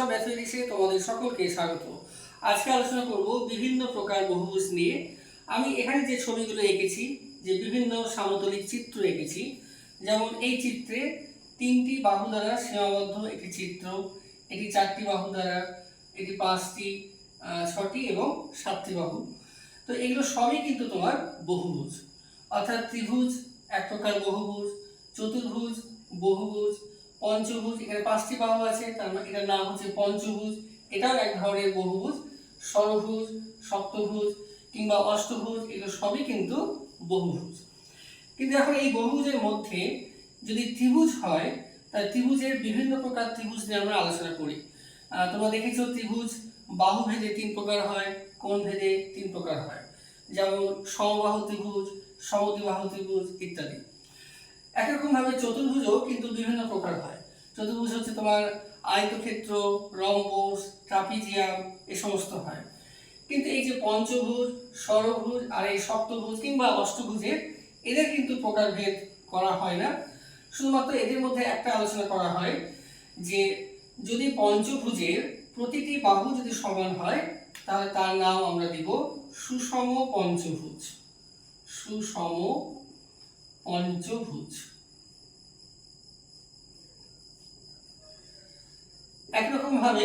Of ম্যাথমেটিক্সে তোমাদের সকলকে স্বাগত। আজকে আলোচনা করব বিভিন্ন প্রকার বহুভুজ নিয়ে। আমি এখানে যে ছবিগুলো এঁকেছি, যে বিভিন্ন সামতলিক চিত্র এঁকেছি, যেমন এই চিত্রে তিনটি বাহু দ্বারা সীমাবদ্ধ একটি চিত্র, এটি চারটি বাহু দ্বারা, এটি পাঁচটি ছটি এবং সাতটি বাহু। তো এগুলো সবই কিন্তু তোমার বহুভুজ। অর্থাৎ ত্রিভুজ, এক প্রকার বহুভুজ, চতুর্ভুজ, বহুভুজ পঞ্চভুজ, এখানে পাঁচটি বাহু আছে, তার মানে এটার নাম হচ্ছে পঞ্চভুজ। এটাও এক ধরনের বহুভুজ, ষড়ভুজ, সপ্তভুজ কিংবা অষ্টভুজ, এগুলো সবই কিন্তু বহুভুজ। কিন্তু এখন এই বহুভুজের মধ্যে যদি ত্রিভুজ হয়, তাহলে ত্রিভুজের বিভিন্ন প্রকার ত্রিভুজ নিয়ে আমরা আলোচনা করি। তোমরা দেখেছ ত্রিভুজ বাহু ভেদে তিন প্রকার হয় কোণ ভেদে তিন প্রকার হয়। যেমন সমবাহু ত্রিভুজ, সমদ্বিবাহু ত্রিভুজ ইত্যাদি। একরকম ভাবে চতুর্ভুজও কিন্তু বিভিন্ন প্রকার হয়। চতুর্ভুজ হচ্ছে তোমার আয়তক্ষেত্র, রম্বস, ট্রাপিজিয়াম, এ সমস্ত হয়। কিন্তু এই যে পঞ্চভুজ, ষড়ভুজ আর এই সপ্তভুজ কিংবা অষ্টভুজের, এদের কিন্তু প্রকারভেদ করা হয় না। শুধুমাত্র এদের মধ্যে একটা আলোচনা করা হয় যে যদি পঞ্চভুজের প্রতিটি বাহু যদি সমান হয়, তাহলে তার নাম আমরা দিব সুষম পঞ্চভুজ। সুষম পঞ্চভুজ। একরকম ভাবে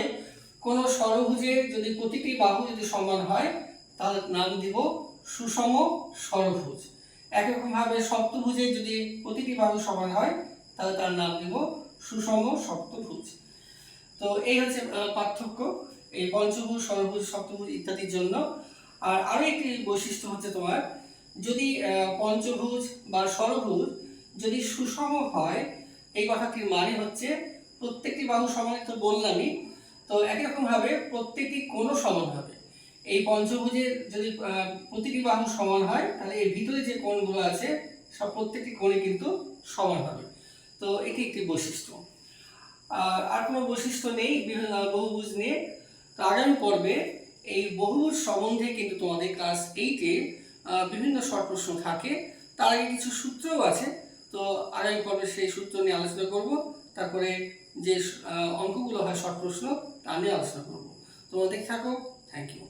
কোন ষড়ভুজের যদি প্রতিটি বাহু যদি সমান হয়, তাহলে নাম দিব সুষম ষড়ভুজ একরকম ভাবে সপ্তভুজের যদি প্রতিটি বাহু সমান হয়, তাহলে তার নাম দিব সুষম সপ্তভুজ। তো এই হচ্ছে পার্থক্য এই পঞ্চভুজ ষড়ভুজ সপ্তভুজ ইত্যাদির জন্য। আর আরও একটি বৈশিষ্ট্য হচ্ছে তোমার, যদি পঞ্চভুজ বা ষড়ভুজ যদি সুষম হয়, এই কথাটির মানে হচ্ছে প্রত্যেকটি বাহু সমান তো বললামই। তো একই রকম ভাবে প্রত্যেকটি কোণও সমান হবে। এই পঞ্চভুজের যদি প্রতিটি বাহু সমান হয়, তাহলে এর ভিতরে যে কোণগুলো আছে, সব প্রত্যেকটি কোণে কিন্তু সমান হবে। তো এটি একটি বৈশিষ্ট্য। আর কোনো বৈশিষ্ট্য নেই, বিভিন্ন বহুভুজ নিয়ে। তো আগামী পর্বে এই বহুভুজ সম্বন্ধে কিন্তু তোমাদের ক্লাস এইটে বিভিন্ন শর্ট প্রশ্ন থাকে। তার আগে কিছু সূত্রও আছে। তো আগামী পর্বে সেই সূত্র নিয়ে আলোচনা করব। তারপরে যে অঙ্কগুলো হয় শর্ট প্রশ্ন, তা নিয়ে আলোচনা করব। তোমরা দেখে থাকো। Thank you